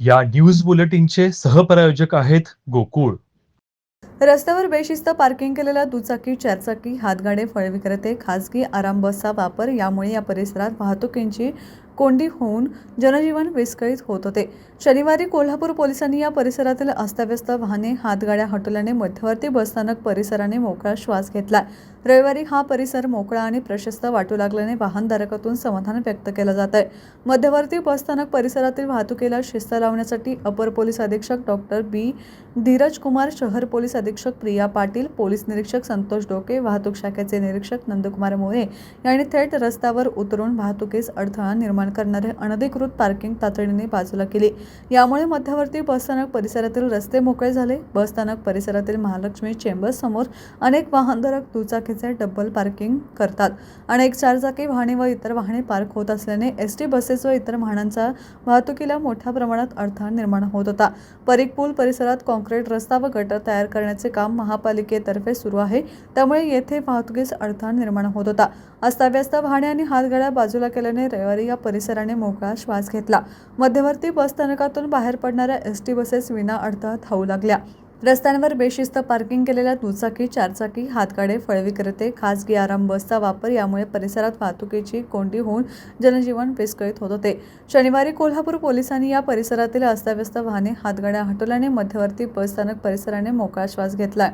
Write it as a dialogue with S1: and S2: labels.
S1: या न्यूज बुलेटिनचे सहप्रायोजक आहेत गोकुळ.
S2: रस्त्यावर बेशिस्त पार्किंग केलेल्या दुचाकी चारचाकी हातगाडे फळ विक्रेते खासगी आराम बसचा वापर यामुळे या परिसरात वाहतुकींची कोंडी होऊन जनजीवन विस्कळीत होत होते. शनिवारी कोल्हापूर पोलिसांनी या परिसरातील अस्ताव्यस्त वाहने हातगाड्या हटवल्याने मध्यवर्ती बसस्थानक परिसराने मोकळा श्वास घेतला. रविवारी हा परिसर मोकळा आणि प्रशस्त वाटू लागल्याने वाहनधारकातून समाधान व्यक्त केलं जात आहे मध्यवर्ती बसस्थानक परिसरातील वाहतुकीला शिस्त लावण्यासाठी अपर पोलीस अधीक्षक डॉक्टर बी. धीरज कुमार शहर पोलीस अधीक्षक प्रिया पाटील पोलीस निरीक्षक संतोष डोके वाहतूक शाखेचे निरीक्षक नंदकुमार मोरे यांनी थेट रस्त्यावर उतरून वाहतुकीस अडथळा निर्माण करणारे अनधिकृत पार्किंग तातडीने बाजूला केली. यामुळे मध्यवर्ती बसस्थानक परिसरातील रस्ते मोकळे झाले. बसस्थानक परिसरातील महालक्ष्मी चेंबर्स समोर अनेक वाहनधारक दुचाकीचे डब्बल पार्किंग करतात. अनेक चारचाकी वाहने व इतर वाहने पार्क होत असल्याने एस टी बसेस व इतर वाहनांचा वाहतुकीला मोठ्या प्रमाणात अडथळा निर्माण होत होता. परीक पूल परिसरात कॉन्क्रीट रस्ता व गटर तयार करण्याचे काम महापालिकेतर्फे सुरू आहे. त्यामुळे येथे वाहतुकीस अडथळा निर्माण होत होता. अस्ताव्यस्त वाहने आणि हातगाड्या बाजूला केल्याने रविवारी या परिसराने मोकळा श्वास घेतला. मध्यवर्ती बसस्थानकातून बाहेर पडणाऱ्या एस टी बसेस विना अडथळा धावू लागल्या. रस्त्यांवर बेशिस्त पार्किंग केलेल्या दुचाकी चारचाकी हातगाडे फळ विक्रेते खासगी आराम बसचा वापर यामुळे परिसरात वाहतुकीची कोंडी होऊन जनजीवन विस्कळीत होत होते. शनिवारी कोल्हापूर पोलिसांनी या परिसरातील अस्ताव्यस्त वाहने हातगाड्या हटवल्याने मध्यवर्ती बसस्थानक परिसराने मोकळा श्वास घेतलाय.